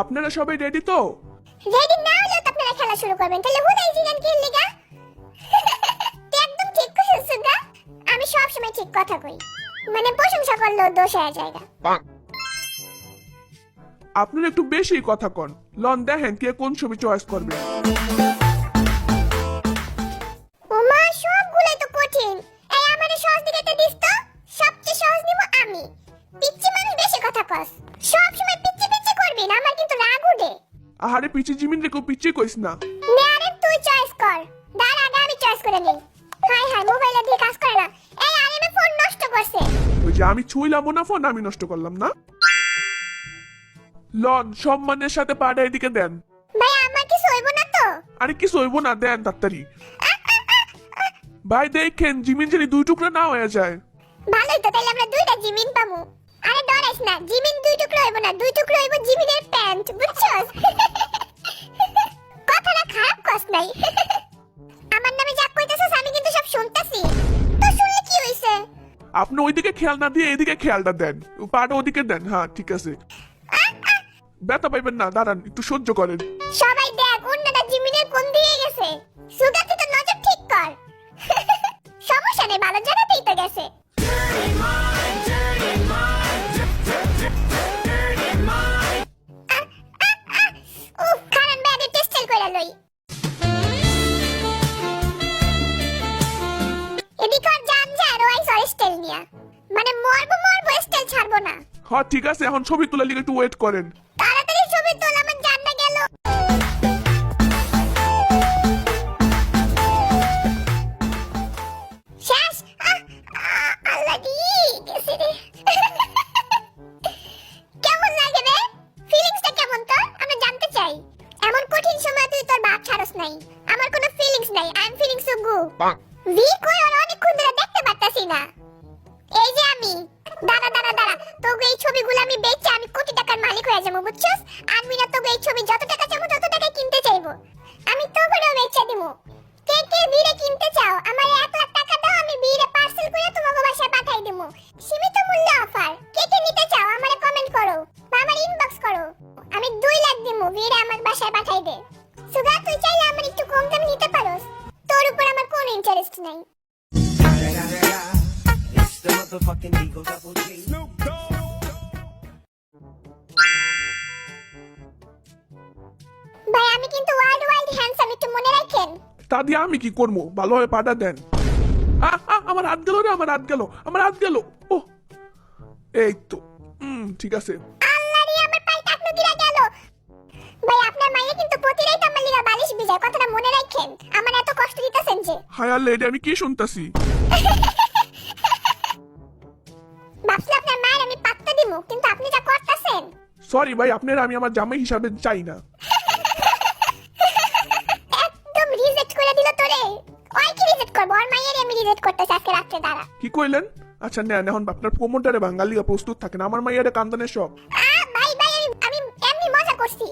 আপনারা সবাই রেডি তো? রেডি না হলে তো আপনারা খেলা শুরু করবেন। তাহলে হুদাই জিগান কি লিগা? তুই একদম ঠিক কইছিস সুগা আমি সব সময় ঠিক কথা কই। মানে প্রশংসা করল দোষ হয়ে জায়গা আপনারা একটু বেশি কথা কন। লন দেখেন কে কোন ছবি চয়েস করবে। আহারে পিচি জিমিন রেখো পিচি কইস না। নে আরে তুই চয়েস কর। দাঁড়া আগে আমি চয়েস করে নিই। হাই হাই মোবাইলে দিয়ে কাজ করে না। এই আরে ফোন নষ্ট করছে। ওই যে আমি ছুইলাম না ফোন আমি নষ্ট করলাম না? লন সম্মানের সাথে পাটা এদিকে দেন। ভাই আমার কি সইব না তো? আরে কি সইব না দেন তাড়াতাড়ি। ভাই দেখেন জিমিন যদি দুই টুকরা না হয়ে যায়। ভালোই তো তাহলে আমরা দুইটা জিমিন পামু। আরে ডরাইস না জিমিন দুই টুকরো হইব না দুই টুকরো হইব জিমিনের প্যান্ট বুঝছস? আপনি ওইদিকে খেয়াল না দিয়ে এদিকে খেয়ালটা দেন। পাটা ওদিকে দেন হ্যাঁ ঠিক আছে। ব্যথা পাইবেন না, দাঁড়ান, একটু সহ্য করেন। সবাই মানে মরবো মরবো স্টেল ছাড়বো না। হ্যাঁ ঠিক আছে এখন ছবি তোলার লিগে একটু ওয়েট করেন। তাড়াতাড়ি ছবি তোল আমার জানটা গেল। শেষ? আহ, আহ, আল্লাহ দি গেছে রে। কেমন লাগে রে? ফিলিংসটা কেমন তোর? আমরা জানতে চাই। এমন কঠিন সময় তুই তোর বাপ ছাড়স নাই। আমার কোনো ফিলিংস নাই। আই এম ফিলিং সো গু ভি কই আর অনেকক্ষণ ধরে দেখতে পারতাছি না। এই যে আমি, দাঁড়া দাঁড়া দাঁড়া, তোকে এই ছবিগুলো আমি বেচে আমি কোটি টাকার মালিক হয়ে যাব, বুঝছস? আমি না তোকে এই ছবি যত টাকা চাবো তত টাকা কিনতে চাইব। আমি তো করে বেচে দিবো। কে কে বিড়ে কিনতে চাও? আমার এক লাখ টাকা দাও, আমি বিড়ে পার্সেল করে তোমাকে বাসায় পাঠাই দেবো। সীমিত মূল্য অফার কে কে নিতে চাও, আমারে কমেন্ট করো বা আমার ইনবক্স করো। আমি দুই লাখ দিমু বিড়ে আমার বাসায় পাঠাই দে। সুগা, তুই চাইলে আমার একটু কম দামে নিতে পারোস। তোর উপর আমার কোনো ইন্টারেস্ট নাই। The motherfucking Eagle Double G. ভাই আমি কিন্তু ওয়ার্ল্ড ওয়াইড হ্যান্ডসাম একটু মনে রাখেন। তা দিয়ে আমি কি করব? ভালোভাবে পাটা দেন। আহ, আহ, আমার হাত গেল রে আমার হাত গেল আমার হাত গেল। ও এই তো হুম ঠিক আছে। আল্লাহ রে আমার পায়ে টাকনো দিরা গেল। ভাই আপনার মাইয়া কিন্তু প্রতি রাত আমার লিগা বালিশ ভিজায় কথাটা মনে রাখেন। আমার এত কষ্ট দিতেছেন যে। হায় আল্লাহ এটা আমি কি শুনতাছি? ভাবছি আপনার মায়ের আমি পাত্তা দিমু কিন্তু আপনি যা করতেছেন। সরি ভাই আপনার আমি আমার জামাই হিসাবে চাই না। একদম রিজেক্ট করে দিল তোরে। ওই কি রিজেক্ট করব? আর মাইয়ের আমি রিজেক্ট করতেছি আজকে রাত্রে দাঁড়া। কি কইলেন? আচ্ছা নেন এখন আপনার প্রমোটারে বাঙালিরা প্রস্তুত থাকেন আমার মাইয়ারে কান্দানের সব। আ ভাই ভাই আমি আমি এমনি মজা করছি।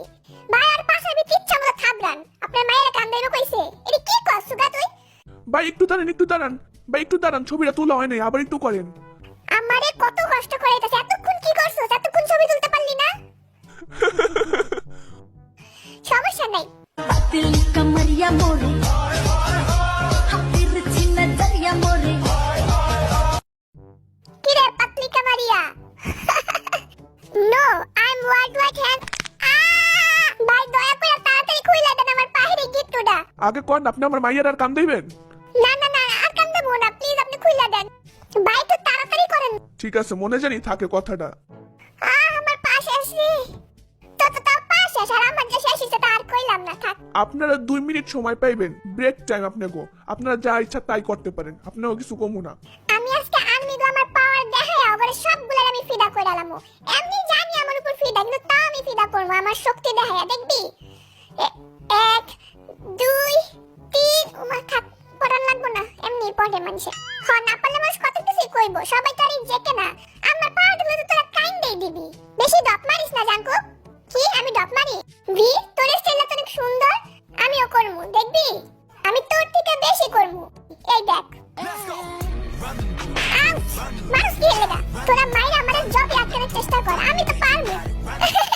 ভাই আর পাশে আমি কিচ্ছা মতো থাবরান আপনার মায়ের কান্দাইনো কইছে। এটা কি কর সুগা তুই? ভাই একটু দাঁড়ান একটু দাঁড়ান। ভাই একটু দাঁড়ান ছবিটা তোলা হয় নাই আবার একটু করেন। দরিয়া মোরে হাতির ছিনা দরিয়া মোরে কিরে পাতলি খুইলা দেন আমার পাহাড়ি গিট্টুটা আগে কোন আপনি আমার মাইয়ার আর কাম দিবেন না না না আর কাম দেবো না প্লিজ আপনি খুইলা দেন ভাই তো তাড়াতাড়ি করেন ঠিক আছে মনে জানি থাকে কথাটা আপনারা দুই মিনিট সময় পাইবেন। ব্রেক টাইম আপনাকে। আপনারা যা ইচ্ছা তাই করতে পারেন। আপনারও কিছু কমু না। আমি আজকে আমি গো আমার পাওয়ার দেখাই ওগরে সবগুলোর আমি ফিদা করে আলামু। এমনি জানি আমার উপর ফিদা, কিন্তু তাও আমি ফিদা করব, আমার শক্তি দেখাই দেখবি? এক, দুই, তিন, উমা, থাক পড়ার লাগবো না। এমনি পড়ে মানুষে। হ, না পারলে মানুষ কত কিছুই কইবো সবাই তো আর জেকে না। আমার পাওয়ার দিলে তো তোরা কাইন্ডেই দিবি। বেশি ডপ মারিস না জানকু কি আমি ডপ মারি। ভি, তোর স্টাইলটা অনেক সুন্দর? আমিও করব, দেখবি? আমি তোর থেকে বেশি করব। এই দেখ! মানুষ কি হলো তোরা মাইরা আমাদের জবে আটকানোর চেষ্টা কর, আমি তো পারব।